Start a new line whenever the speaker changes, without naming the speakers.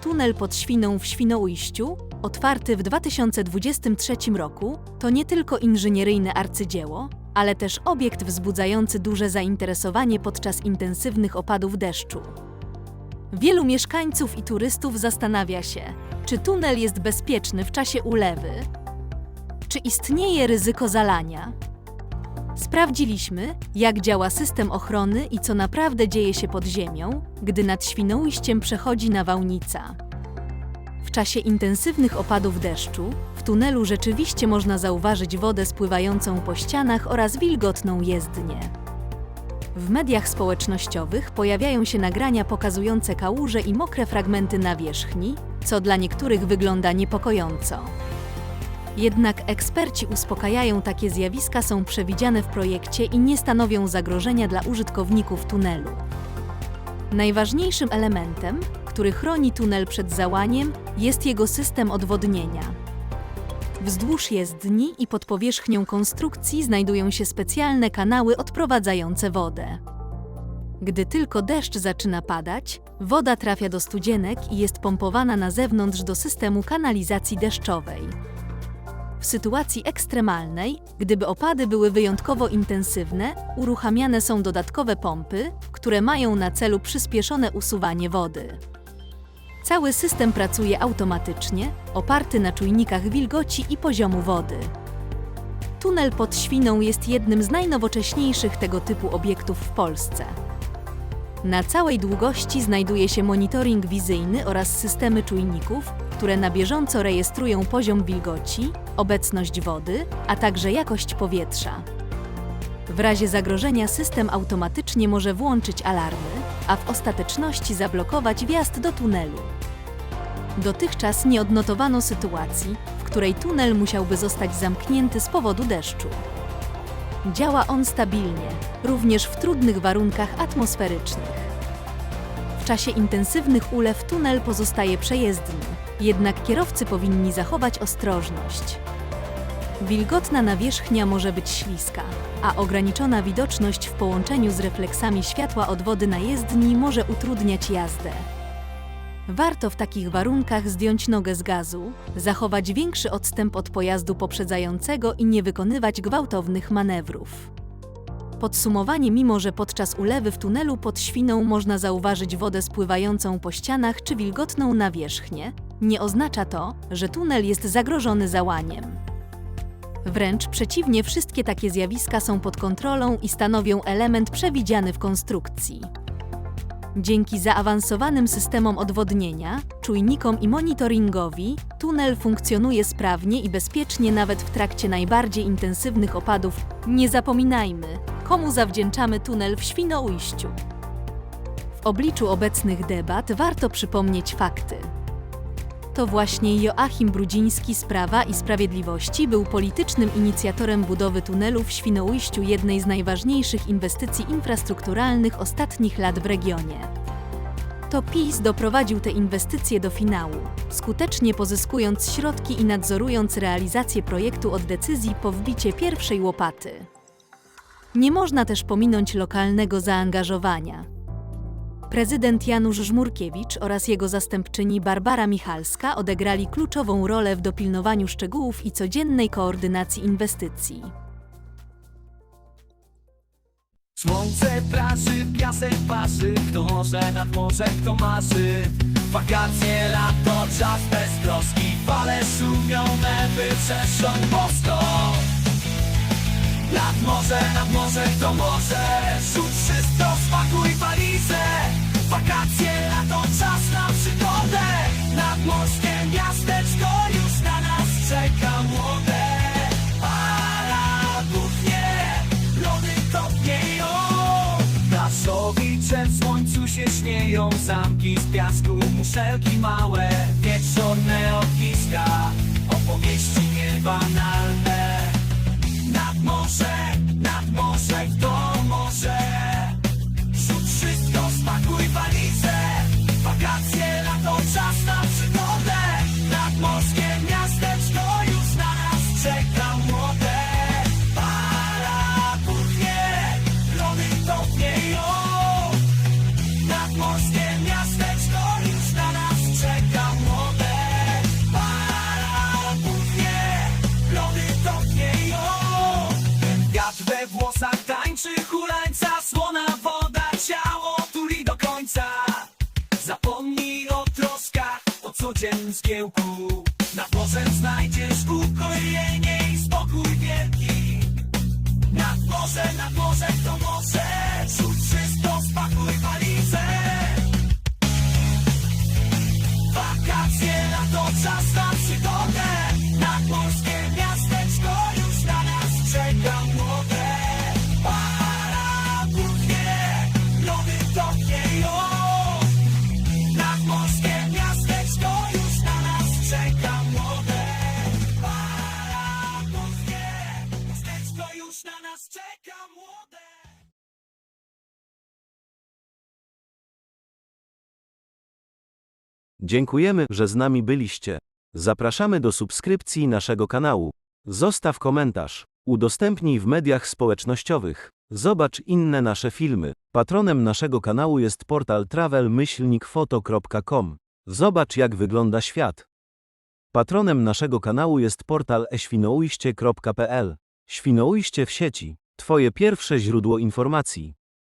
Tunel pod Świną w Świnoujściu, otwarty w 2023 roku, to nie tylko inżynieryjne arcydzieło, ale też obiekt wzbudzający duże zainteresowanie podczas intensywnych opadów deszczu. Wielu mieszkańców i turystów zastanawia się, czy tunel jest bezpieczny w czasie ulewy, czy istnieje ryzyko zalania. Sprawdziliśmy, jak działa system ochrony i co naprawdę dzieje się pod ziemią, gdy nad Świnoujściem przechodzi nawałnica. W czasie intensywnych opadów deszczu w tunelu rzeczywiście można zauważyć wodę spływającą po ścianach oraz wilgotną jezdnię. W mediach społecznościowych pojawiają się nagrania pokazujące kałuże i mokre fragmenty nawierzchni, co dla niektórych wygląda niepokojąco. Jednak eksperci uspokajają, takie zjawiska są przewidziane w projekcie i nie stanowią zagrożenia dla użytkowników tunelu. Najważniejszym elementem, który chroni tunel przed załaniem, jest jego system odwodnienia. Wzdłuż jezdni i pod powierzchnią konstrukcji znajdują się specjalne kanały odprowadzające wodę. Gdy tylko deszcz zaczyna padać, woda trafia do studzienek i jest pompowana na zewnątrz do systemu kanalizacji deszczowej. W sytuacji ekstremalnej, gdyby opady były wyjątkowo intensywne, uruchamiane są dodatkowe pompy, które mają na celu przyspieszone usuwanie wody. Cały system pracuje automatycznie, oparty na czujnikach wilgoci i poziomu wody. Tunel pod Świną jest jednym z najnowocześniejszych tego typu obiektów w Polsce. Na całej długości znajduje się monitoring wizyjny oraz systemy czujników, które na bieżąco rejestrują poziom wilgoci, obecność wody, a także jakość powietrza. W razie zagrożenia system automatycznie może włączyć alarmy, a w ostateczności zablokować wjazd do tunelu. Dotychczas nie odnotowano sytuacji, w której tunel musiałby zostać zamknięty z powodu deszczu. Działa on stabilnie, również w trudnych warunkach atmosferycznych. W czasie intensywnych ulew tunel pozostaje przejezdny, jednak kierowcy powinni zachować ostrożność. Wilgotna nawierzchnia może być śliska, a ograniczona widoczność w połączeniu z refleksami światła od wody na jezdni może utrudniać jazdę. Warto w takich warunkach zdjąć nogę z gazu, zachować większy odstęp od pojazdu poprzedzającego i nie wykonywać gwałtownych manewrów. Podsumowanie mimo, że podczas ulewy w tunelu pod Świną można zauważyć wodę spływającą po ścianach czy wilgotną nawierzchnię, nie oznacza to, że tunel jest zagrożony załaniem. Wręcz przeciwnie, wszystkie takie zjawiska są pod kontrolą i stanowią element przewidziany w konstrukcji. Dzięki zaawansowanym systemom odwodnienia, czujnikom i monitoringowi, tunel funkcjonuje sprawnie i bezpiecznie nawet w trakcie najbardziej intensywnych opadów. Nie zapominajmy, komu zawdzięczamy tunel w Świnoujściu. W obliczu obecnych debat warto przypomnieć fakty. To właśnie Joachim Brudziński z Prawa i Sprawiedliwości był politycznym inicjatorem budowy tunelu w Świnoujściu, jednej z najważniejszych inwestycji infrastrukturalnych ostatnich lat w regionie. To PiS doprowadził te inwestycje do finału, skutecznie pozyskując środki i nadzorując realizację projektu od decyzji po wbicie pierwszej łopaty. Nie można też pominąć lokalnego zaangażowania. Prezydent Janusz Żmurkiewicz oraz jego zastępczyni Barbara Michalska odegrali kluczową rolę w dopilnowaniu szczegółów i codziennej koordynacji inwestycji.
Słońce praży, piasek parzy Kto może nad morze, kto marzy? Wakacje, lato, czas bez troski Fale szumione, by przeszcząć bosko. Nad morze, nad morze, kto może? Rzuć wszystko, spakuj walizę śnieją Zamki z piasku, muszelki małe Wieczorne ogniska Opowieści niebanalne naszym zgiełku Nad morzem znajdziesz ukojenie i spokój wielki. Nad morzem, nad morzem to morze Rzuć wszystko, spakuj walizę. Wakacje, lato, czas na przygodę. Nadmorskie miasteczko już na nas czeka młode nas czeka młode
Dziękujemy, że z nami byliście. Zapraszamy do subskrypcji naszego kanału. Zostaw komentarz. Udostępnij w mediach społecznościowych. Zobacz inne nasze filmy. Patronem naszego kanału jest portal travel-foto.com. Zobacz jak wygląda świat. Patronem naszego kanału jest portal eświnoujście.pl. Świnoujście w sieci. Twoje pierwsze źródło informacji.